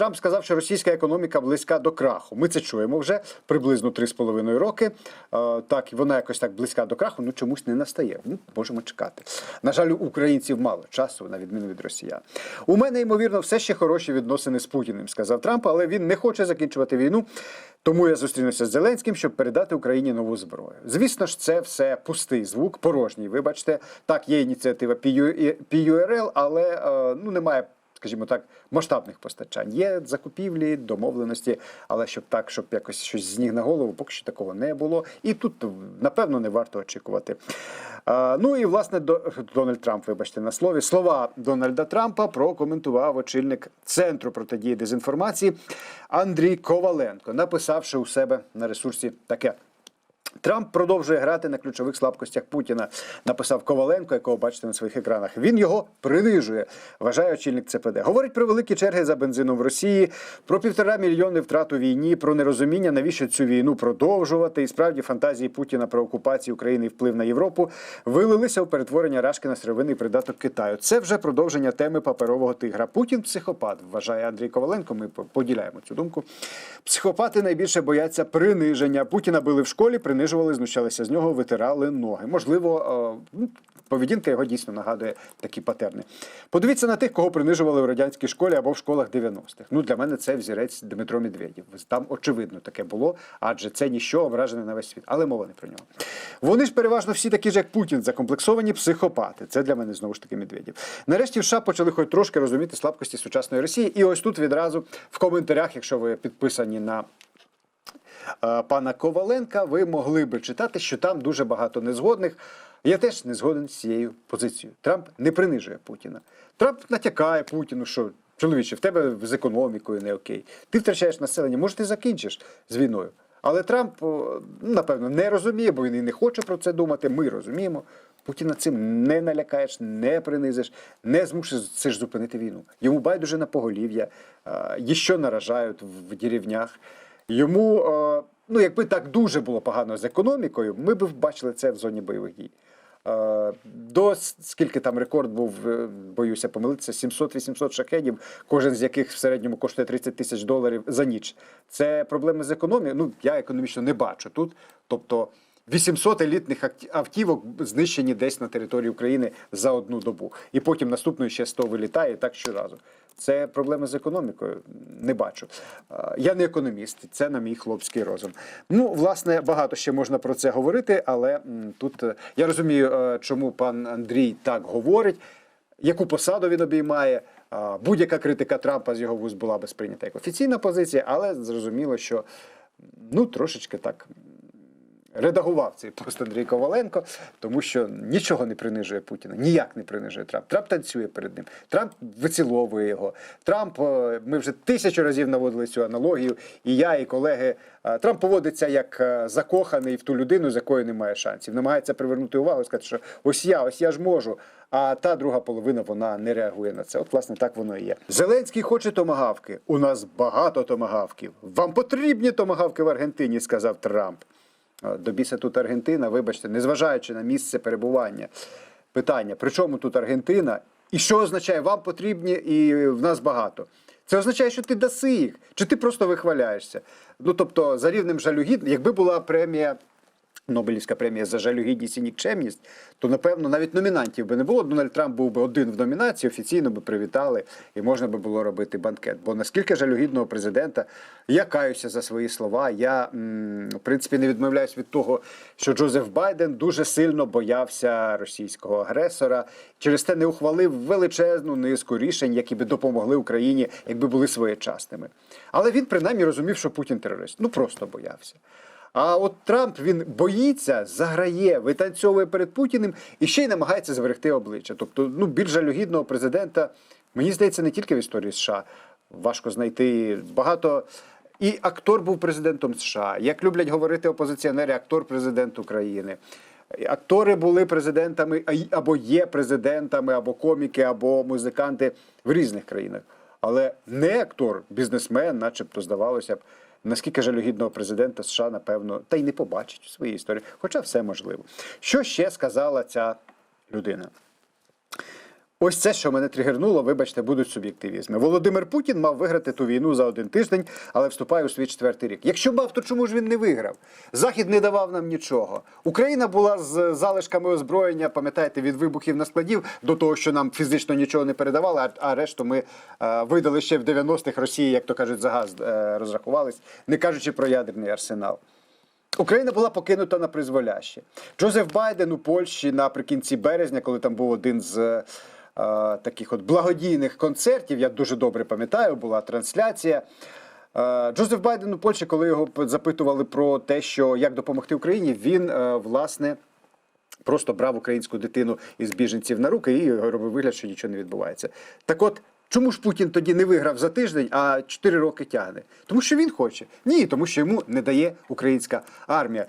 Трамп сказав, що російська економіка близька до краху. Ми це чуємо вже приблизно 3,5 роки. Е, Так, і вона якось так близька до краху, ну чомусь не настає. Ну, можемо чекати. На жаль, у українців мало часу, на відміну від росіян. У мене, ймовірно, все ще хороші відносини з Путіним, сказав Трамп, але він не хоче закінчувати війну. Тому я зустрінуся з Зеленським, щоб передати Україні нову зброю. Звісно ж, це все пустий звук, порожній. Вибачте, так, є ініціатива PU- PURL, але е, ну немає. Скажімо так, масштабних постачань. Є закупівлі, домовленості, але щоб так, щоб якось щось з ніг на голову, поки що такого не було. І тут, напевно, не варто очікувати. Ну і власне до Дональд Трамп, вибачте на слові. Слова Дональда Трампа прокоментував очільник центру протидії дезінформації Андрій Коваленко, написавши у себе на ресурсі таке. Трамп продовжує грати на ключових слабкостях Путіна, написав Коваленко, якого бачите на своїх екранах. Він його принижує, вважає очільник ЦПД. Говорить про великі черги за бензином в Росії, про півтора мільйони втрат у війні, про нерозуміння, навіщо цю війну продовжувати. І справді фантазії Путіна про окупацію України і вплив на Європу вилилися у перетворення Рашки на сировинний придаток Китаю. Це вже продовження теми паперового тигра. Путін психопат, вважає Андрій Коваленко. Ми поділяємо цю думку. Психопати найбільше бояться приниження. Путіна били в школі, принижували, знущалися з нього, витирали ноги. Можливо, е, ну, поведінка його дійсно нагадує такі патерни. Подивіться на тих, кого принижували у радянській школі або в школах 90-х. Ну для мене це взірець Дмитро Медведєв. Там очевидно таке було, адже це ніщо ображене на весь світ. Але мова не про нього. Вони ж переважно всі такі ж, як Путін, закомплексовані психопати. Це для мене знову ж таки Медведєв. Нарешті в США почали хоч трошки розуміти слабкості сучасної Росії. І ось тут відразу в коментарях, якщо ви підписані на пана Коваленка, ви могли би читати, що там дуже багато незгодних. Я теж не згоден з цією позицією. Трамп не принижує Путіна. Трамп натякає Путіну, що чоловіче, в тебе з економікою не окей. Ти втрачаєш населення, може, ти закінчиш з війною. Але Трамп, ну, напевно, не розуміє, бо він і не хоче про це думати. Ми розуміємо. Путіна цим не налякаєш, не принизиш, не змусиш зупинити війну. Йому байдуже на поголів'я, а, що наражають в деревнях. Йому, е, ну якби так дуже було погано з економікою, ми б бачили це в зоні бойових дій. Е, До скільки там рекорд був, е, боюся помилитися, 700-800 шахедів, кожен з яких в середньому коштує 30 тисяч доларів за ніч. Це проблеми з економією. Ну я економічно не бачу тут. Тобто 800 елітних автівок знищені десь на території України за одну добу. І потім наступної ще 100 вилітає так щоразу. Це проблеми з економікою. Не бачу. Я не економіст, це на мій хлопський розум. Ну, власне, багато ще можна про це говорити, але тут е, я розумію, е, чому пан Андрій так говорить, яку посаду він обіймає. Будь-яка критика Трампа з його вуз була би сприйнята як офіційна позиція, але зрозуміло, що ну трошечки так редагував цей пост Андрій Коваленко, тому що нічого не принижує Путіна, ніяк не принижує Трамп. Трамп танцює перед ним, Трамп виціловує його. Трамп, е, ми вже тисячу разів наводили цю аналогію, і я, і колеги. е, Трамп поводиться як е, закоханий в ту людину, з якою немає шансів. Намагається привернути увагу сказати, що ось я, ось я ж можу. А та друга половина вона не реагує на це. От, власне, так воно і є. Зеленський хоче томагавки. У нас багато томагавків. Вам потрібні томагавки в Аргентині, сказав Трамп. А, До біса тут Аргентина, вибачте, незважаючи на місце перебування. Питання: при чому тут Аргентина? І що означає, вам потрібні і в нас багато? Це означає, що ти даси їх, чи ти просто вихваляєшся. Ну тобто, за рівнем жалюгід, якби була премія. Нобелівська премія за жалюгідність і нікчемність, то напевно навіть номінантів би не було. Дональд Трамп був би один в номінації, офіційно би привітали, і можна би було робити банкет. Бо наскільки жалюгідного президента, я каюся за свої слова. Я в принципі не відмовляюсь від того, що Джозеф Байден дуже сильно боявся російського агресора. Через те не ухвалив величезну низку рішень, які би допомогли Україні, якби були своєчасними. Але він принаймні розумів, що Путін терорист. Ну просто боявся. А от Трамп він боїться, заграє, витанцьовує перед Путіним і ще й намагається зберегти обличчя. Тобто, ну більш жалюгідного президента, мені здається, не тільки в історії США. Важко знайти багато. І актор був президентом США. Як люблять говорити опозиціонери, актор президент України. Актори були президентами або є президентами, або коміки, або музиканти в різних країнах. Але не актор, бізнесмен, начебто, здавалося б, наскільки жалюгідного президента США, напевно, та й не побачить у своїй історії. Хоча все можливо. Що ще сказала ця людина? Ось це, що мене тригернуло, вибачте, будуть суб'єктивізми. Володимир Путін мав виграти ту війну за один тиждень, але вступає у свій четвертий рік. Якщо мав, то чому ж він не виграв? Захід не давав нам нічого. Україна була з залишками озброєння, пам'ятаєте, від вибухів на складів до того, що нам фізично нічого не передавали, а, решту ми е, видали ще в 90-х Росії, як то кажуть, за газ е, розрахувались, не кажучи про ядерний арсенал. Україна була покинута на призволяще. Джозеф Байден у Польщі наприкінці березня, коли там був один з таких от благодійних концертів, я дуже добре пам'ятаю, була трансляція. Е, Джозеф Байден у Польщі, коли його запитували про те, що як допомогти Україні, він е, власне. Просто брав українську дитину із біженців на руки і робив вигляд, що нічого не відбувається. Так от, чому ж Путін тоді не виграв за тиждень, а 4 роки тягне? Тому що він хоче. Ні, тому що йому не дає українська армія.